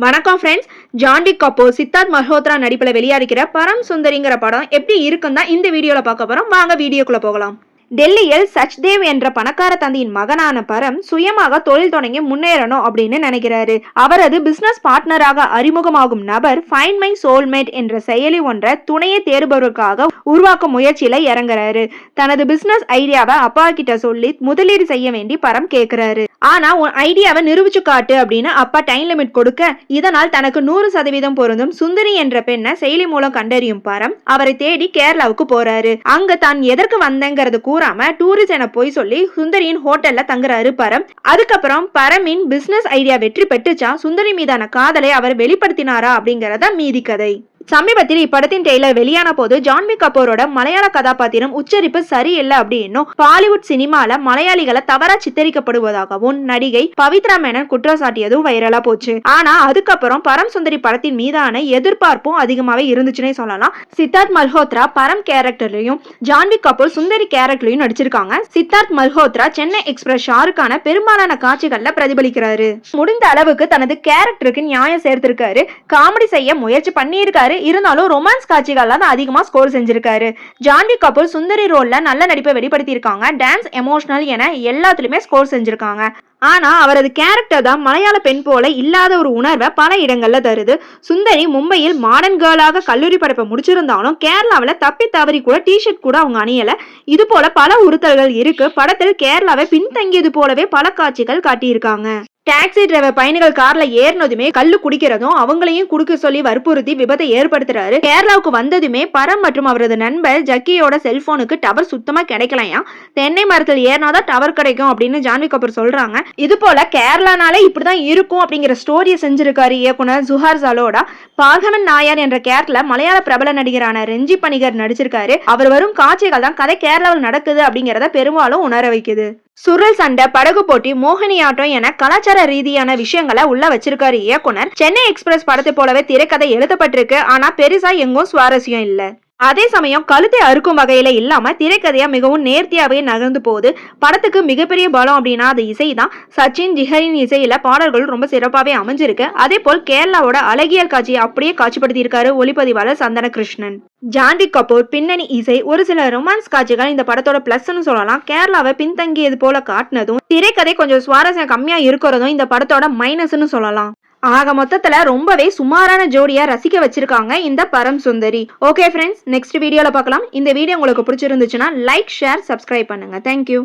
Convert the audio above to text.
வணக்கம் ஃப்ரெண்ட்ஸ் ஜான்டி கபூர் சித்தார்த் மல்ஹோத்ரா நடிப்பில் வெளியாகிற பரம் சுந்தரிங்கிற படம் எப்படி இருக்குன்னு தான் இந்த வீடியோவில் பார்க்க போகிறோம் வாங்க வீடியோக்குள்ளே போகலாம். டெல்லியில் சச்தேவ் என்ற பணக்கார தந்தையின் மகனான பரம் சுயமாக தொழில் தொடங்கி முன்னேறணும் அப்படின்னு நினைக்கிறாரு. அவரது பிசினஸ் பார்ட்னராக அறிமுகமாகும் நபர் ஃபைன் மை சோல்மேட் என்ற செயலி ஒன்றை துணையை தேடுபவருக்காக உருவாக்கும் முயற்சியில இறங்குறாரு. தனது பிசினஸ் ஐடியாவை அப்பா கிட்ட சொல்லி முதலீடு செய்ய வேண்டி பரம் கேட்கிறாரு ஆனா உன் ஐடியாவை நிரூபிச்சு காட்டு அப்படின்னு அப்பா டைம் லிமிட் கொடுக்க இதனால் தனக்கு நூறு சதவீதம் பொருந்தும் சுந்தரி என்ற பெண்ணை செயலி மூலம் கண்டறியும் பரம் அவரை தேடி கேரளாவுக்கு போறாரு. அங்க தான் எதற்கு வந்தேங்கிறது கூறாம டூரிஸ்ட் என போய் சொல்லி சுந்தரியின் ஹோட்டல்ல தங்குறாரு பரம். அதுக்கப்புறம் பரமின் பிசினஸ் ஐடியா வெற்றி பெற்றுச்சா சுந்தரி மீதான காதலை அவர் வெளிப்படுத்தினாரா அப்படிங்கறத மீதி கதை. சமீபத்தில் இப்படத்தின் டெய்லர் வெளியான போது ஜான்வி கபூரோட மலையாள கதாபாத்திரம் உச்சரிப்பு சரியில்லை அப்படின்னும் பாலிவுட் சினிமால மலையாளிகளை தவறா சித்தரிக்கப்படுவதாகவும் நடிகை பவித்ரா மேனன் குற்றம் சாட்டியதும் வைரலா போச்சு. ஆனா அதுக்கப்புறம் பரம் சுந்தரி படத்தின் மீதான எதிர்பார்ப்பும் அதிகமாவே இருந்துச்சுன்னே சொல்லலாம். சித்தார்த் மல்ஹோத்ரா பரம் கேரக்டர்லயும் ஜான்வி கபூர் சுந்தரி கேரக்டர்லயும் நடிச்சிருக்காங்க. சித்தார்த் மல்ஹோத்ரா சென்னை எக்ஸ்பிரஸ் ஷாருக்கான பெரும்பாலான காட்சிகள்ல பிரதிபலிக்கிறாரு. முடிந்த அளவுக்கு தனது கேரக்டருக்கு நியாயம் சேர்த்திருக்காரு. காமெடி செய்ய முயற்சி பண்ணியிருக்காரு. இருந்தாலும் ரொமான்ஸ் காட்சிகள்லாம் தான் அதிகமா ஸ்கோர் செஞ்சிருக்காரு. ஜான்வி கபூர் சுந்தரி ரோல்ல நல்ல நடிப்பை வெளிப்படுத்தியிருக்காங்க. டான்ஸ் எமோஷனல் என எல்லாத்துலயுமே ஸ்கோர் செஞ்சிருக்காங்க. ஆனா அவரது கேரக்டர் தான் மலையாள பெண் போல இல்லாத ஒரு உணர்வை பல இடங்கள்ல தருது. சுந்தரி மும்பையில் மாடர்ன் கேர்ளாக கல்லூரி படிப்பை முடிச்சிருந்தாலும் கேரளாவில் தப்பி தவறி கூட டிஷர்ட் கூட அவங்க அணியல. இது போல பல உறுத்தல்கள் இருக்கு. படத்தில் கேரளாவை பின்தங்கியது போலவே பல காட்சிகள் காட்டியிருக்காங்க. டாக்ஸி டிரைவர் பயணிகள் கார்ல ஏறினதுமே கல்லு குடிக்கிறதும் அவங்களையும் குடுக்க சொல்லி வற்புறுத்தி விபத்தை ஏற்படுத்துறாரு. கேரளாவுக்கு வந்ததுமே பரம் மற்றும் அவரது நண்பர் ஜக்கியோட செல்போனுக்கு டவர் சுத்தமா கிடைக்கலையா? தென்னை மரத்தில் ஏறினாதான் டவர் கிடைக்கும் அப்படின்னு ஜான்வி கபூர் சொல்றாங்க. இது போல கேரளானாலே இப்படிதான் இருக்கும் அப்படிங்கிற ஸ்டோரியை செஞ்சிருக்காரு இயக்குனர் ஜுஹார் சலோடா பாகவன் நாயர் என்ற கேரள மலையாள பிரபல நடிகரான ரெஞ்சி பணிகர் நடிச்சிருக்காரு. அவர் வரும் காட்சிகள் தான் கதை கேரளாவில் நடக்குது அப்படிங்கிறத பெரும்பாலும் உணர வைக்குது. சுருள் சண்டை படகு போட்டி மோகினியாட்டம் என கலாச்சார ரீதியான விஷயங்களை உள்ள வச்சிருக்காரு இயக்குனர். சென்னை எக்ஸ்பிரஸ் படத்தை போலவே திரைக்கதை எழுதப்பட்டிருக்கு. ஆனா பெருசா எங்கும் சுவாரஸ்யம் இல்ல. அதே சமயம் கழுத்தை அறுக்கும் வகையில இல்லாம திரைக்கதையா மிகவும் நேர்த்தியாவே நகர்ந்து போகுது. படத்துக்கு மிகப்பெரிய பலம் அப்படின்னா அது இசை தான் சச்சின் ஜிஹரின் இசையில பாடல்கள் ரொம்ப சிறப்பாவே அமைஞ்சிருக்கு. அதே போல் கேரளாவோட அழகியல் காட்சியை அப்படியே காட்சிப்படுத்தி இருக்காரு ஒளிப்பதிவாளர் சந்தன கிருஷ்ணன் ஜான்வி கபூர் பின்னணி இசை ஒரு சில ரொமான்ஸ் காட்சிகள் இந்த படத்தோட பிளஸ்னு சொல்லலாம். கேரளாவை பின்தங்கியது போல காட்டினதும் திரைக்கதை கொஞ்சம் சுவாரஸ்யம் கம்மியா இருக்கிறதும் இந்த படத்தோட மைனஸ்ன்னு சொல்லலாம். ஆக மொத்தத்துல ரொம்பவே சுமாரான ஜோடியா ரசிக்க வச்சிருக்காங்க இந்த பரம் சுந்தரி. ஓகே ஃப்ரெண்ட்ஸ் நெக்ஸ்ட் வீடியோவில் பார்க்கலாம். இந்த வீடியோ உங்களுக்கு பிடிச்சிருந்துச்சுன்னா லைக் ஷேர் சப்ஸ்கிரைப் பண்ணுங்க. Thank you